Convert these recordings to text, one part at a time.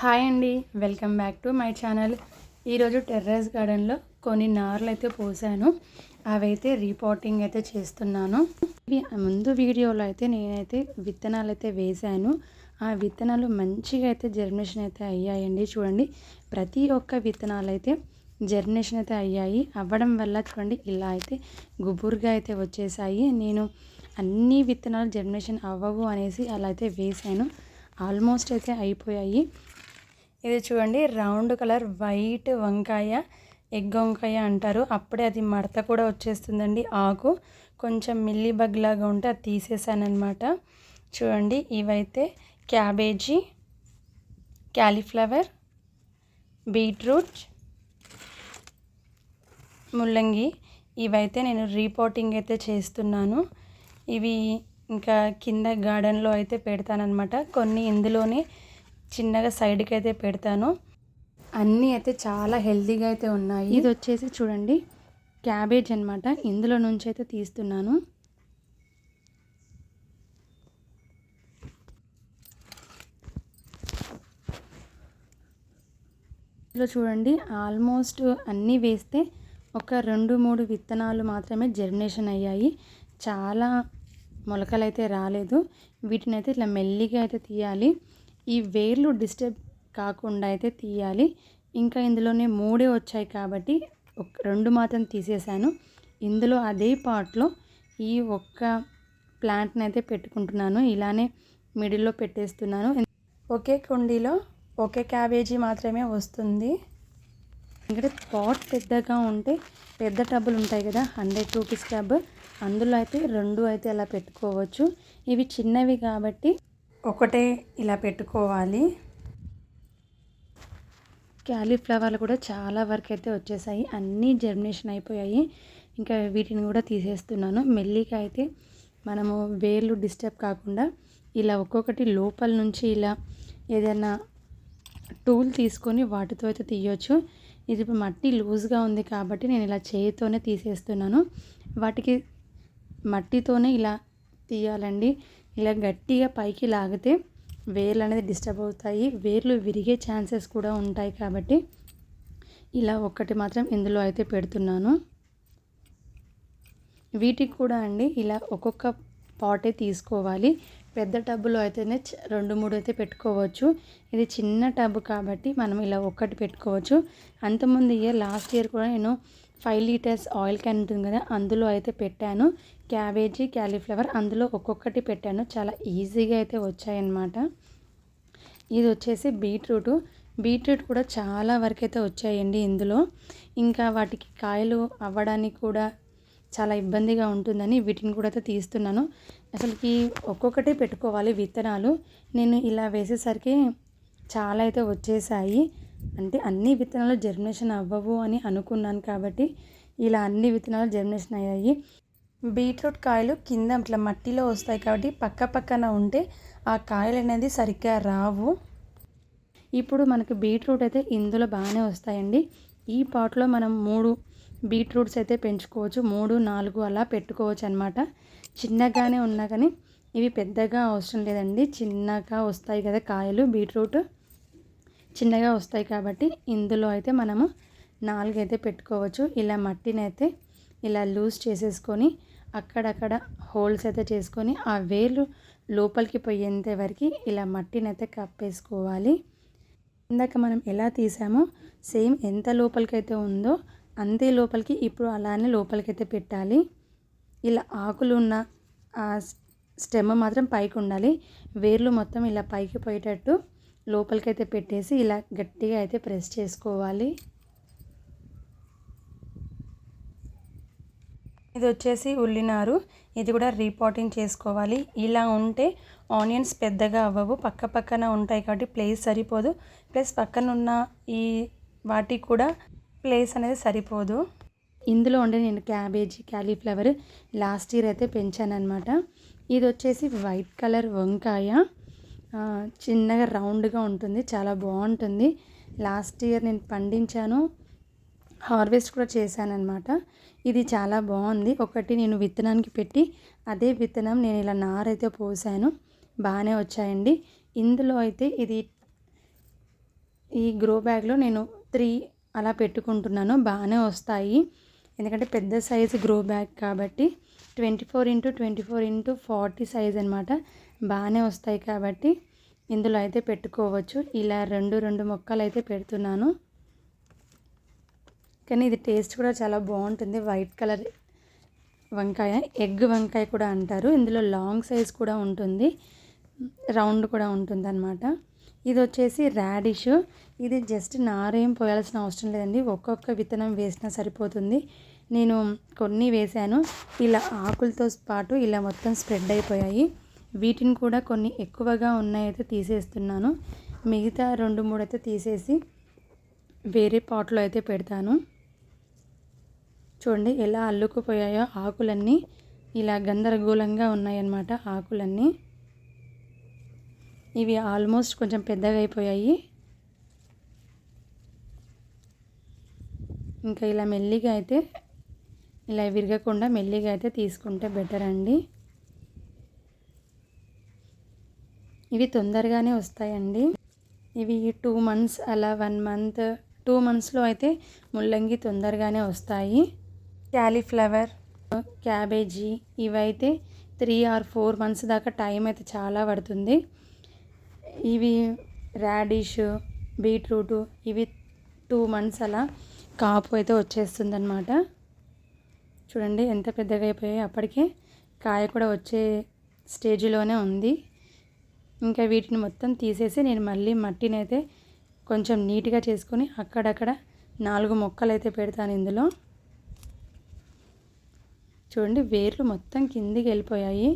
Hi అండి welcome back to my channel. ఈరోజు terrace గార్డెన్లో కొన్ని నార్లు అయితే పోసాను. అవైతే రీపోటింగ్ అయితే చేస్తున్నాను. ముందు వీడియోలో అయితే నేనైతే విత్తనాలు అయితే వేశాను ఆ విత్తనాలు మంచిగా అయితే జర్మినేషన్ అయితే అయ్యాయండి. చూడండి ప్రతి ఒక్క విత్తనాలు అయితే జర్మినేషన్ అయితే అయ్యాయి. అవ్వడం వల్ల చూడండి ఇలా అయితే గుబురుగా అయితే వచ్చేసాయి. నేను అన్ని విత్తనాలు జర్మినేషన్ అవ్వవు అనేసి అలా అయితే వేశాను ఆల్మోస్ట్ అయితే అయిపోయాయి. ఇది చూడండి రౌండ్ కలర్ వైట్ వంకాయ ఎగ్ వంకాయ అంటారు. అప్పుడే అది మడత కూడా వచ్చేస్తుందండి ఆకు. కొంచెం మిల్లీ బగ్ లాగా ఉంటే అది తీసేసానమాట చూడండి ఇవైతే క్యాబేజీ క్యాలీఫ్లవర్ బీట్రూట్ ముల్లంగి. ఇవైతే నేను రీపోటింగ్ అయితే చేస్తున్నాను. ఇవి ఇంకా కింద గార్డెన్లో అయితే పెడతానమాట కొన్ని ఇందులోనే చిన్నగా సైడ్కి అయితే పెడతాను. అన్నీ అయితే చాలా హెల్తీగా అయితే ఉన్నాయి. ఇది వచ్చేసి చూడండి క్యాబేజ్ అనమాట ఇందులో నుంచి అయితే తీస్తున్నాను. ఇందులో చూడండి ఆల్మోస్ట్ అన్నీ వేస్తే ఒక రెండు మూడు విత్తనాలు మాత్రమే జర్మినేషన్ అయ్యాయి. చాలా మొలకలు అయితే రాలేదు. వీటిని అయితే ఇట్లా మెల్లిగా అయితే తీయాలి. ఈ వేర్లు డిస్టర్బ్ కాకుండా అయితే తీయాలి. ఇంకా ఇందులోనే మూడే వచ్చాయి కాబట్టి ఒక రెండు మాత్రం తీసేసాను ఇందులో అదే పాట్లో ఈ ఒక్క ప్లాంట్ని అయితే పెట్టుకుంటున్నాను. ఇలానే మిడిల్లో పెట్టేస్తున్నాను. ఒకే కుండీలో ఒకే క్యాబేజీ మాత్రమే వస్తుంది. ఎందుకంటే పాట్ పెద్దగా ఉంటే పెద్ద టబ్బులు ఉంటాయి కదా హండ్రెడ్ రూపీస్ టబ్. అందులో అయితే రెండు అయితే అలా పెట్టుకోవచ్చు. ఇవి చిన్నవి కాబట్టి ఒకటే ఇలా పెట్టుకోవాలి. క్యాలీఫ్లవర్లు కూడా చాలా వరకు అయితే వచ్చేసాయి. అన్నీ జర్మినేషన్ అయిపోయాయి. ఇంకా వీటిని కూడా తీసేస్తున్నాను. మెల్లిగా అయితే మనము వేర్లు డిస్టర్బ్ కాకుండా ఇలా ఒక్కొక్కటి లోపల నుంచి ఇలా ఏదైనా టూల్ తీసుకొని వాటితో అయితే తీయొచ్చు. ఇది మట్టి లూజ్గా ఉంది కాబట్టి నేను ఇలా చేయితోనే తీసేస్తున్నాను. వాటికి మట్టితోనే ఇలా తీయాలండి. ఇలా గట్టిగా పైకి లాగితే వేర్లు అనేది డిస్టర్బ్ అవుతాయి. వేర్లు విరిగే ఛాన్సెస్ కూడా ఉంటాయి కాబట్టి ఇలా ఒక్కటి మాత్రం ఇందులో అయితే పెడుతున్నాను. వీటికి కూడా అండి ఇలా ఒక్కొక్క పాటే తీసుకోవాలి. పెద్ద టబ్బులో అయితేనే రెండు మూడు అయితే పెట్టుకోవచ్చు. ఇది చిన్న టబ్ కాబట్టి మనం ఇలా ఒక్కటి పెట్టుకోవచ్చు. అంతకుముందు ఇయర్ లాస్ట్ ఇయర్ కూడా నేను ఫైవ్ లీటర్స్ ఆయిల్ క్యాన్ ఉంటుంది కదా అందులో అయితే పెట్టాను. క్యాబేజీ క్యాలీఫ్లవర్ అందులో ఒక్కొక్కటి పెట్టాను. చాలా ఈజీగా అయితే వచ్చాయన్నమాట. ఇది వచ్చేసి బీట్రూట్. బీట్రూట్ కూడా చాలా వరకు అయితే వచ్చాయండి ఇందులో. ఇంకా వాటికి కాయలు అవ్వడానికి కూడా చాలా ఇబ్బందిగా ఉంటుందని వీటిని కూడా అయితే తీస్తున్నాను. అసలుకి ఒక్కొక్కటి పెట్టుకోవాలి విత్తనాలు. నేను ఇలా వేసేసరికి చాలా అయితే వచ్చేసాయి. అంటే అన్ని విత్తనాలు జర్మినేషన్ అవ్వవు అని అనుకున్నాను కాబట్టి ఇలా అన్ని విత్తనాలు జర్మినేషన్ అయ్యాయి. బీట్రూట్ కాయలు కింద ఇట్లా మట్టిలో వస్తాయి కాబట్టి పక్క పక్కన ఉంటే ఆ కాయలు అనేది సరిగ్గా రావు. ఇప్పుడు మనకు బీట్రూట్ అయితే ఇందులో బాగానే వస్తాయండి. ఈ పాట్లో మనం మూడు బీట్రూట్స్ అయితే పెంచుకోవచ్చు. మూడు నాలుగు అలా పెట్టుకోవచ్చు అనమాట చిన్నగానే ఉన్నా కానీ ఇవి పెద్దగా అవసరం లేదండి. చిన్నగా వస్తాయి కదా కాయలు బీట్రూట్. చిన్నగా వస్తాయి కాబట్టి ఇందులో అయితే మనము నాలుగైతే పెట్టుకోవచ్చు. ఇలా మట్టిని అయితే ఇలా లూజ్ చేసేసుకొని అక్కడక్కడ హోల్స్ అయితే చేసుకొని ఆ వేలు లోపలికి పోయేంత వరకు ఇలా మట్టిని అయితే కప్పేసుకోవాలి. ఇందాక మనం ఎలా తీసామో సేమ్ ఎంత లోపలికైతే ఉందో అంతే లోపలికి ఇప్పుడు అలానే లోపలికైతే పెట్టాలి. ఇలా ఆకులు ఉన్న ఆ స్టెమ్ మాత్రం పైకి ఉండాలి వేర్లు మొత్తం ఇలా పైకి పోయేటట్టు లోపలికైతే పెట్టేసి ఇలా గట్టిగా అయితే ప్రెస్ చేసుకోవాలి. ఇది వచ్చేసి ఉల్లినారు. ఇది కూడా రీపాటింగ్ చేసుకోవాలి. ఇలా ఉంటే ఆనియన్స్ పెద్దగా అవ్వవు. పక్క పక్కన ఉంటాయి కాబట్టి ప్లేస్ సరిపోదు. ప్లస్ పక్కన ఉన్న ఈ వాటికి కూడా ప్లేస్ అనేది సరిపోదు. ఇందులో ఉండే నేను క్యాబేజీ క్యాలీఫ్లవర్ లాస్ట్ ఇయర్ అయితే పెంచాను అనమాట ఇది వచ్చేసి వైట్ కలర్ వంకాయ. చిన్నగా రౌండ్గా ఉంటుంది. చాలా బాగుంటుంది. లాస్ట్ ఇయర్ నేను పండించాను. హార్వెస్ట్ కూడా చేశాను అనమాట ఇది చాలా బాగుంది. ఒకటి నేను విత్తనానికి పెట్టి అదే విత్తనం నేను ఇలా నారైతే పోసాను. బాగానే వచ్చాయండి. ఇందులో అయితే ఇది ఈ గ్రో బ్యాగ్లో నేను త్రీ అలా పెట్టుకుంటున్నాను. బాగానే వస్తాయి. ఎందుకంటే పెద్ద సైజు గ్రో బ్యాగ్ కాబట్టి twenty four into twenty four into forty size అనమాట బాగానే వస్తాయి కాబట్టి ఇందులో అయితే పెట్టుకోవచ్చు. ఇలా రెండు రెండు మొక్కలు అయితే పెడుతున్నాను. కానీ ఇది టేస్ట్ కూడా చాలా బాగుంటుంది. వైట్ కలర్ వంకాయ ఎగ్ వంకాయ కూడా అంటారు. ఇందులో లాంగ్ సైజ్ కూడా ఉంటుంది. రౌండ్ కూడా ఉంటుంది అనమాట ఇది వచ్చేసి రాడిష్. ఇది జస్ట్ నారేం పోయాల్సిన అవసరం లేదండి. ఒక్కొక్క విత్తనం వేసినా సరిపోతుంది. నేను కొన్ని వేశాను. ఇలా ఆకులతో పాటు ఇలా మొత్తం స్ప్రెడ్ అయిపోయాయి. వీటిని కూడా కొన్ని ఎక్కువగా ఉన్నాయైతే తీసేస్తున్నాను. మిగతా రెండు మూడు అయితే తీసేసి వేరే పాట్లో అయితే పెడతాను. చూడండి ఎలా అల్లుకుపోయాయో ఆకులన్నీ ఇలా గందరగోళంగా ఉన్నాయన్నమాట ఆకులన్నీ. ఇవి ఆల్మోస్ట్ కొంచెం పెద్దగా అయిపోయాయి. ఇంకా ఇలా మెల్లిగా అయితే ఇలా విరగకుండా మెల్లిగా అయితే తీసుకుంటే బెటర్ అండి. ఇవి తొందరగానే వస్తాయండి. ఇవి టూ మంత్స్ అలా వన్ మంత్ టూ మంత్స్లో అయితే ముల్లంగి తొందరగానే వస్తాయి. క్యాలీఫ్లవర్ క్యాబేజీ ఇవైతే త్రీ ఆర్ ఫోర్ మంత్స్ దాకా టైం అయితే చాలా పడుతుంది. ఇవి రాడిష్ బీట్రూటు ఇవి టూ మంత్స్ అలా కాపు అయితే వచ్చేస్తుంది అనమాట చూడండి ఎంత పెద్దగా అయిపోయాయి అప్పటికే కాయ కూడా వచ్చే స్టేజ్లోనే ఉంది. ఇంకా వీటిని మొత్తం తీసేసి నేను మళ్ళీ మట్టిని అయితే కొంచెం నీట్గా చేసుకొని అక్కడక్కడ నాలుగు మొక్కలు అయితే పెడతాను ఇందులో. చూడండి వేర్లు మొత్తం కిందికి వెళ్ళిపోయాయి.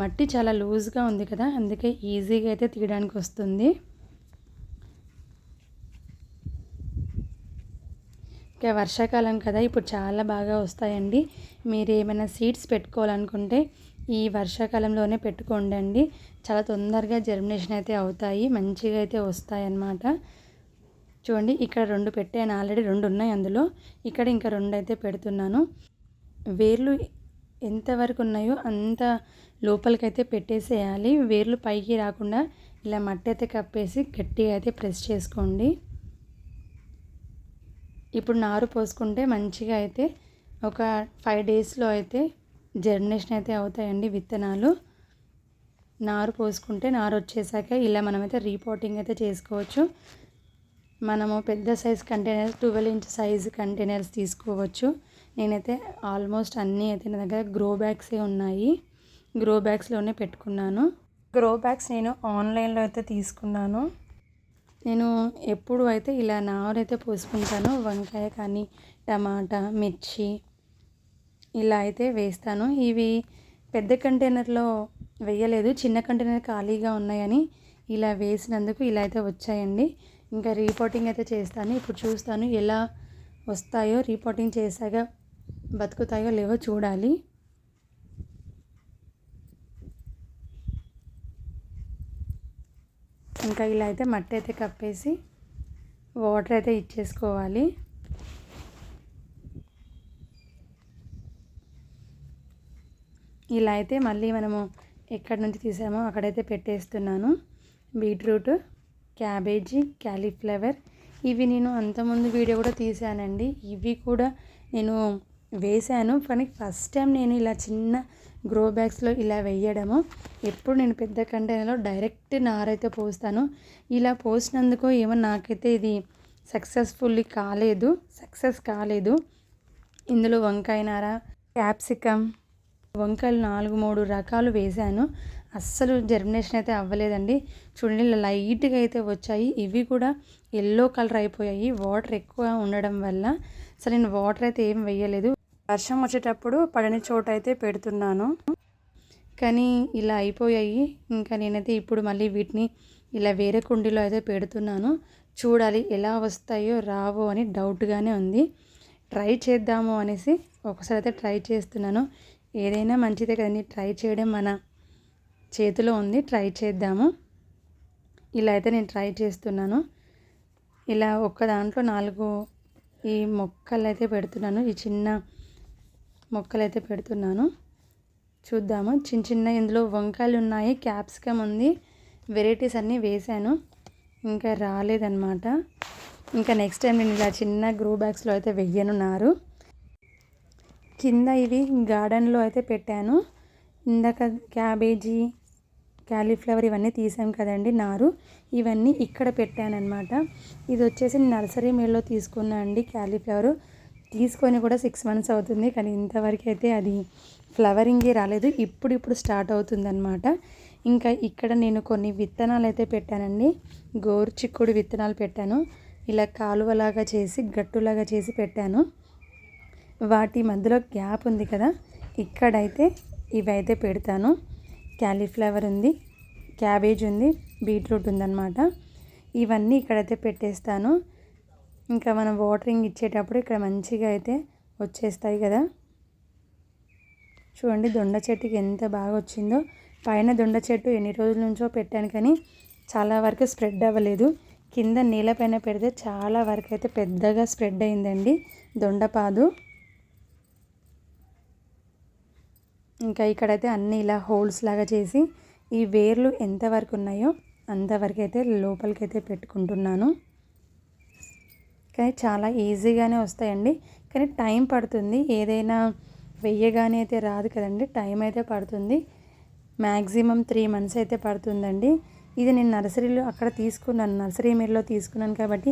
మట్టి చాలా లూజ్గా ఉంది కదా అందుకే ఈజీగా అయితే తీయడానికి వస్తుంది. ఇంకా వర్షాకాలం కదా ఇప్పుడు చాలా బాగా వస్తాయండి. మీరు ఏమైనా సీడ్స్ పెట్టుకోవాలనుకుంటే ఈ వర్షాకాలంలోనే పెట్టుకోండి చాలా తొందరగా జర్మినేషన్ అయితే అవుతాయి మంచిగా అయితే వస్తాయి అన్నమాట చూడండి ఇక్కడ రెండు పెట్టాను ఆల్రెడీ రెండు ఉన్నాయి అందులో. ఇక్కడ ఇంకా రెండు అయితే పెడుతున్నాను. వేర్లు ఎంతవరకు ఉన్నాయో అంత లోపలికైతే పెట్టేసేయాలి. వేర్లు పైకి రాకుండా ఇలా మట్టి అయితే కప్పేసి గట్టిగా అయితే ప్రెస్ చేసుకోండి. ఇప్పుడు నారు పోసుకుంటే మంచిగా అయితే ఒక ఫైవ్ డేస్లో అయితే జర్మినేషన్ అయితే అవుతాయండి విత్తనాలు. నారు పోసుకుంటే నారు వచ్చేసాక ఇలా మనమైతే రీపోటింగ్ అయితే చేసుకోవచ్చు. మనము పెద్ద size containers twelve inch size containers తీసుకోవచ్చు. నేనైతే ఆల్మోస్ట్ అన్నీ అయితే నా దగ్గర గ్రో బ్యాగ్సే ఉన్నాయి. గ్రో బ్యాగ్స్లోనే పెట్టుకున్నాను. గ్రో బ్యాగ్స్ నేను ఆన్లైన్లో అయితే తీసుకున్నాను. నేను ఎప్పుడు అయితే ఇలా నారైతే పోసుకుంటాను వంకాయ కానీ టమాటా మిర్చి ఇలా అయితే వేస్తాను. ఇవి పెద్ద కంటైనర్లో వేయలేదు. చిన్న కంటైనర్ ఖాళీగా ఉన్నాయని ఇలా వేసినందుకు ఇలా అయితే వచ్చాయండి. ఇంకా రీపోటింగ్ అయితే చేస్తాను. ఇప్పుడు చూస్తాను ఎలా వస్తాయో రీపోటింగ్ చేశాక బతుకుతాయో లేవో చూడాలి. ఇంకా ఇలా అయితే మట్టి అయితే కప్పేసి వాటర్ అయితే ఇచ్చేసుకోవాలి. ఇలా అయితే మళ్ళీ మనము ఎక్కడి నుంచి తీసామో అక్కడైతే పెట్టేస్తున్నాను. Beetroot cabbage cauliflower. ఇవి నేను అంతకుముందు వీడియో కూడా తీసానండి ఇవి కూడా నేను వేశాను. కానీ ఫస్ట్ టైం నేను ఇలా చిన్న గ్రో బ్యాగ్స్లో ఇలా వేయడము. ఎప్పుడు నేను పెద్ద కంటైనర్లో డైరెక్ట్ నారైతే పోస్తాను. ఇలా పోసినందుకు ఏమో నాకైతే ఇది సక్సెస్ఫుల్లీ కాలేదు. సక్సెస్ కాలేదు. ఇందులో వంకాయ నార క్యాప్సికమ్ వంకాయలు నాలుగు మూడు రకాలు వేశాను. అస్సలు జర్మినేషన్ అయితే అవ్వలేదండి. చూడండి ఇలా లైట్గా అయితే వచ్చాయి. ఇవి కూడా ఎల్లో కలర్ అయిపోయాయి. వాటర్ ఎక్కువ ఉండడం వల్ల అసలు నేను వాటర్ అయితే ఏం వేయలేదు. వర్షం వచ్చేటప్పుడు పడని చోట అయితే పెడుతున్నాను. కానీ ఇలా అయిపోయాయి. ఇంకా నేనైతే ఇప్పుడు మళ్ళీ వీటిని ఇలా వేరే కుండీలో అయితే పెడుతున్నాను. చూడాలి ఎలా వస్తాయో రావో అని డౌట్గానే ఉంది. ట్రై చేద్దాము అనేసి ఒకసారి అయితే ట్రై చేస్తున్నాను. ఏదైనా మంచిదే కదండి. ట్రై చేయడం మన చేతిలో ఉంది. ట్రై చేద్దాము. ఇలా అయితే నేను ట్రై చేస్తున్నాను. ఇలా ఒక్క దాంట్లో నాలుగు ఈ మొక్కలు అయితే పెడుతున్నాను. ఈ చిన్న మొక్కలు అయితే పెడుతున్నాను. చూద్దాము. చిన్న చిన్న ఇందులో వంకాయలు ఉన్నాయి. క్యాప్సికమ్ ఉంది. వెరైటీస్ అన్నీ వేశాను. ఇంకా రాలేదన్నమాట. ఇంకా నెక్స్ట్ టైం నేను ఇలా చిన్న గ్రో బ్యాగ్స్లో అయితే వెయ్యను నారు కింద ఇవి గార్డెన్లో అయితే పెట్టాను. ఇందాక క్యాబేజీ క్యాలీఫ్లవర్ ఇవన్నీ తీసాం కదండి నారు. ఇవన్నీ ఇక్కడ పెట్టానమాట ఇది వచ్చేసి నర్సరీ మేల్లో తీసుకున్నా అండి క్యాలీఫ్లవర్. తీసుకొని కూడా సిక్స్ మంత్స్ అవుతుంది కానీ ఇంతవరకు అయితే అది ఫ్లవరింగే రాలేదు. ఇప్పుడు ఇప్పుడు స్టార్ట్ అవుతుందన్నమాట. ఇంకా ఇక్కడ నేను కొన్ని విత్తనాలు అయితే పెట్టానండి. గోరు చిక్కుడు విత్తనాలు పెట్టాను. ఇలా కాలువలాగా చేసి గట్టులాగా చేసి పెట్టాను. వాటి మధ్యలో గ్యాప్ ఉంది కదా ఇక్కడైతే ఇవైతే పెడతాను. క్యాలీఫ్లవర్ ఉంది క్యాబేజ్ ఉంది బీట్రూట్ ఉందన్నమాట. ఇవన్నీ ఇక్కడైతే పెట్టేస్తాను. ఇంకా మనం వాటరింగ్ ఇచ్చేటప్పుడు ఇక్కడ మంచిగా అయితే వచ్చేస్తాయి కదా. చూడండి దొండ చెట్టుకి ఎంత బాగా వచ్చిందో. పైన దొండ చెట్టు ఎన్ని రోజుల నుంచో పెట్టాను కానీ చాలా వరకు స్ప్రెడ్ అవ్వలేదు. కింద నీళ్ళపైన పెడితే చాలా వరకు అయితే పెద్దగా స్ప్రెడ్ అయిందండి దొండపాదు. ఇంకా ఇక్కడైతే అన్నీ ఇలా హోల్స్ లాగా చేసి ఈ వేర్లు ఎంతవరకు ఉన్నాయో అంతవరకు అయితే లోపలికి అయితే పెట్టుకుంటున్నాను. కానీ చాలా ఈజీగానే వస్తాయండి. కానీ టైం పడుతుంది. ఏదైనా వెయ్యగానే అయితే రాదు కదండి. టైం అయితే పడుతుంది. మ్యాక్సిమం త్రీ మంత్స్ అయితే పడుతుందండి. ఇది నేను నర్సరీలో అక్కడ తీసుకున్నాను. నర్సరీ మీర్లో తీసుకున్నాను కాబట్టి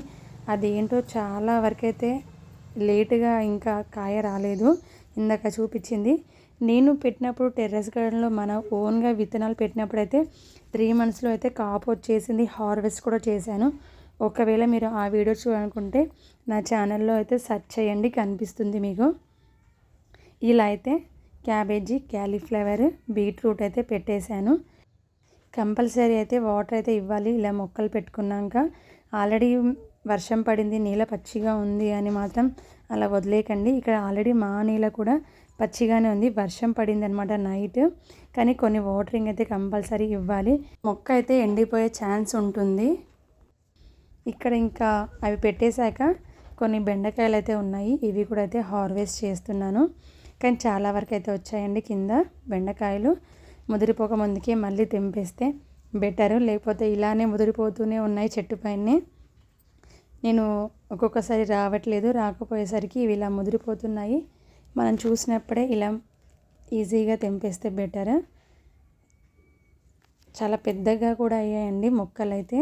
అదేంటో చాలా వరకైతే లేటుగా ఇంకా కాయ రాలేదు. ఇందాక చూపించింది. నేను పెట్టినప్పుడు టెర్రస్ గార్డెన్లో మన ఓన్గా విత్తనాలు పెట్టినప్పుడు అయితే త్రీ మంత్స్లో అయితే కాపు వచ్చేసింది హార్వెస్ట్ కూడా చేశాను. ఒకవేళ మీరు ఆ వీడియో చూడాలనుకుంటే నా ఛానల్లో అయితే సెర్చ్ చేయండి కనిపిస్తుంది మీకు. ఇలా అయితే క్యాబేజీ క్యాలీఫ్లవర్ బీట్రూట్ అయితే పెట్టేశాను. కంపల్సరీ అయితే వాటర్ అయితే ఇవ్వాలి ఇలా మొక్కలు పెట్టుకున్నాక. ఆల్రెడీ వర్షం పడింది నీళ్ళ పచ్చిగా ఉంది అని మాత్రం అలా వదిలేకండి ఇక్కడ ఆల్రెడీ మా నీళ్ళ కూడా పచ్చిగానే ఉంది. వర్షం పడింది అనమాట నైట్. కానీ కొన్ని వాటరింగ్ అయితే కంపల్సరీ ఇవ్వాలి. మొక్క అయితే ఎండిపోయే ఛాన్స్ ఉంటుంది. ఇక్కడ ఇంకా అవి పెట్టేశాక కొన్ని బెండకాయలు అయితే ఉన్నాయి. ఇవి కూడా అయితే హార్వెస్ట్ చేస్తున్నాను. కానీ చాలా వరకు అయితే వచ్చాయండి కింద బెండకాయలు. ముదిరిపోక ముందుకే మళ్ళీ తెంపేస్తే బెటర్. లేకపోతే ఇలానే ముదిరిపోతూనే ఉన్నాయి చెట్టు పైనే. నేను ఒక్కొక్కసారి రావట్లేదు. రాకపోయేసరికి ఇవి ఇలా ముదిరిపోతున్నాయి. మనం చూసినప్పుడే ఇలా ఈజీగా తెంపేస్తే బెటర్. చాలా పెద్దగా కూడా అయ్యాయండి మొక్కలు అయితే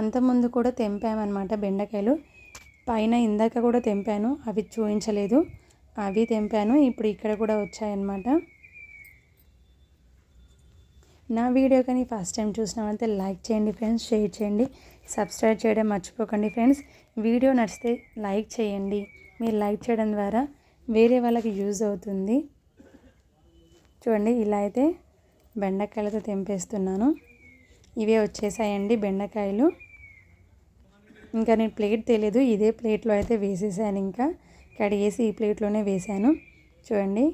అంతకుముందు కూడా తెంపామన్నమాట బెండకాయలు. పైన ఇందాక కూడా తెంపాను అవి చూపించలేదు అవి తెంపాను ఇప్పుడు ఇక్కడ కూడా వచ్చాయన్నమాట. నా వీడియో కానీ ఫస్ట్ టైం చూసినామంటే లైక్ చేయండి ఫ్రెండ్స్ షేర్ చేయండి. సబ్స్క్రైబ్ చేయడం మర్చిపోకండి ఫ్రెండ్స్. వీడియో నచ్చితే లైక్ చేయండి. మీరు లైక్ చేయడం ద్వారా వేరే వాళ్ళకి యూజ్ అవుతుంది. చూడండి ఇలా అయితే బెండకాయలతో తెంపేస్తున్నాను. ఇవే వచ్చేసాయండి బెండకాయలు. ఇంకా నేను ప్లేట్ తెలియదు ఇదే ప్లేట్లో అయితే వేసేసాను ఇంకా. కడిగేసి ఈ ప్లేట్లోనే వేసాను. చూడండి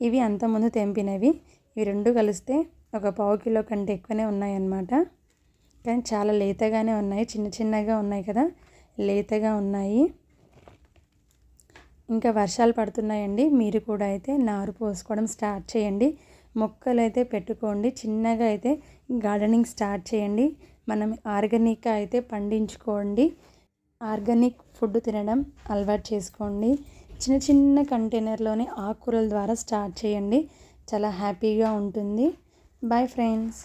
ఇవి అంతకుముందు తెంపినవి. ఇవి రెండు కలిస్తే ఒక పావు కిలో కంటే ఎక్కువనే ఉన్నాయన్నమాట. కానీ చాలా లేతగానే ఉన్నాయి. చిన్న చిన్నగా ఉన్నాయి కదా? లేతగా ఉన్నాయి. ఇంకా వర్షాలు పడుతున్నాయండి. మీరు కూడా అయితే నారు పోసుకోవడం స్టార్ట్ చేయండి. మొక్కలు అయితే పెట్టుకోండి. చిన్నగా అయితే గార్డెనింగ్ స్టార్ట్ చేయండి. మనం ఆర్గానిక్ అయితే పండించుకోండి. ఆర్గానిక్ ఫుడ్ తినడం అలవాటు చేసుకోండి. చిన్న చిన్న కంటైనర్లోనే ఆకుకూరల ద్వారా స్టార్ట్ చేయండి. చాలా హ్యాపీగా ఉంటుంది. Bye friends